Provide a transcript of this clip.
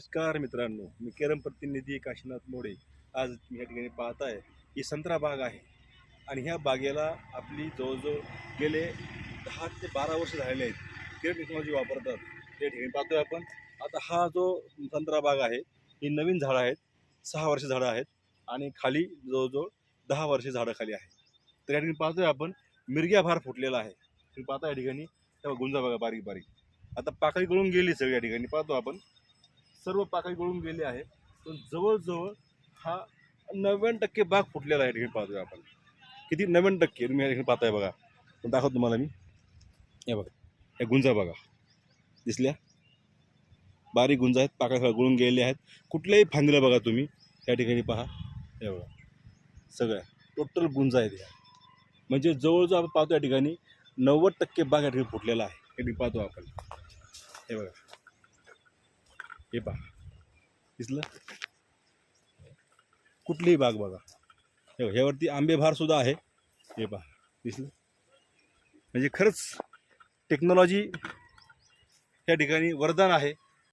नमस्कार मित्रांनो मी केरम प्रतिनिधी काशीनाथ मोडे. आज मी या ठिकाणी पाहत आहे ही संत्रा बाग आहे. आणि ह्या बागेला आपली जवळजवळ गेले दहा ते बारा वर्ष झालेले आहेत. केरळ टेक्नॉलॉजी वापरतात त्या ठिकाणी पाहतोय आपण. आता हा जो संत्रा बाग आहे ही नवीन झाडं आहेत. सहा वर्ष झाडं आहेत आणि खाली जवळजवळ दहा वर्ष झाडं खाली आहे तर या ठिकाणी पाहतोय आपण मिरग्या भार फुटलेला आहे. तुम्ही पाहता या ठिकाणी तेव्हा गुंजा बघा बारीक बारीक आता पाकळी गळून गेली सगळी या ठिकाणी. पाहतो आपण. सर्व पाकळी गळून गेली आहे. पण जवळजवळ हा नव्याण्णव टक्के बाग फुटलेला आहे या ठिकाणी पाहतोय आपण. किती नव्याण्णव टक्के तुम्ही या ठिकाणी पाहताय बघा. पण दाखवतो तुम्हाला मी. हे बघा. या गुंजा बघा. दिसल्या? बारीक गुंजा आहेत पाकळ्या गळून गेलेल्या आहेत. कुठल्याही फांदीला बघा तुम्ही. या ठिकाणी पहा. हे बघा. सगळ्या. टोटल गुंजा आहेत या. म्हणजे जवळजवळ आपण पाहतो या ठिकाणी नव्वद टक्के बाग या ठिकाणी फुटलेला आहे. या ठिकाणी पाहतो आपण. हे बघा. हे पहा. दिसलं? कुठलीही बाग बघा. हे ह्यावरती आंबेभारसुद्धा आहे. हे पहा. दिसलं? म्हणजे खरंच टेक्नॉलॉजी या ठिकाणी वरदान आहे.